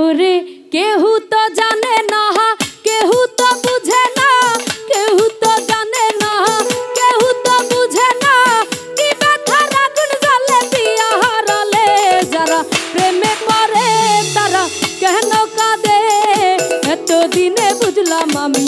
ওরে কেহু তো জানে না, কেহু তো বুঝে না, কেহু তো জানে না, কেহু তো বুঝে না, কি ব্যথা আগুন জ্বলে বিয়া হারালে যারা, প্রেমে পড়ে তারা, কেন কাঁদে? এতদিনে বুঝলাম আমি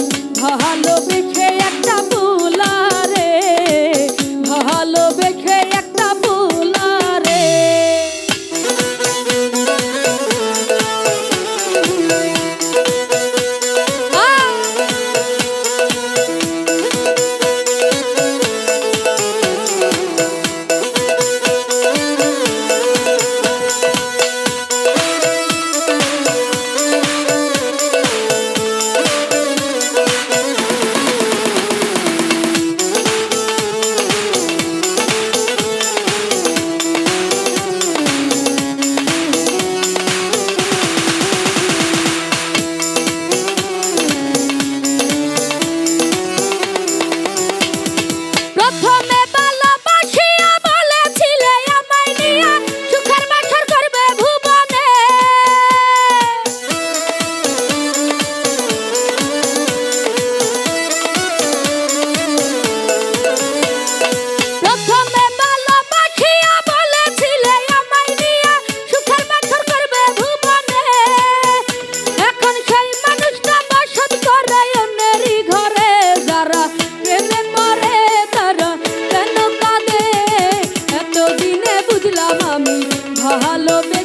বুঝলাম আমি ভালোবেসে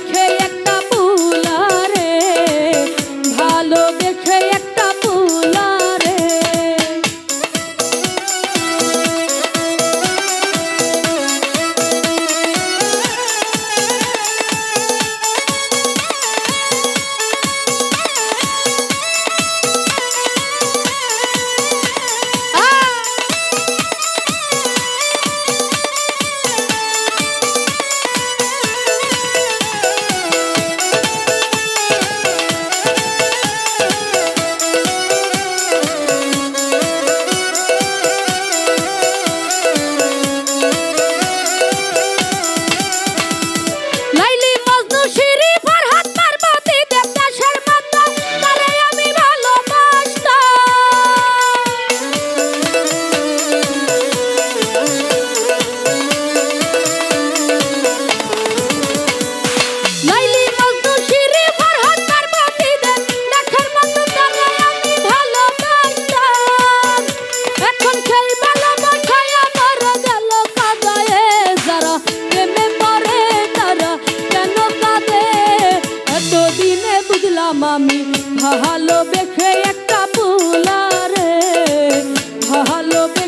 বুঝলাম আমি ভালোবেসে একটা পুলারে ভালোবেসে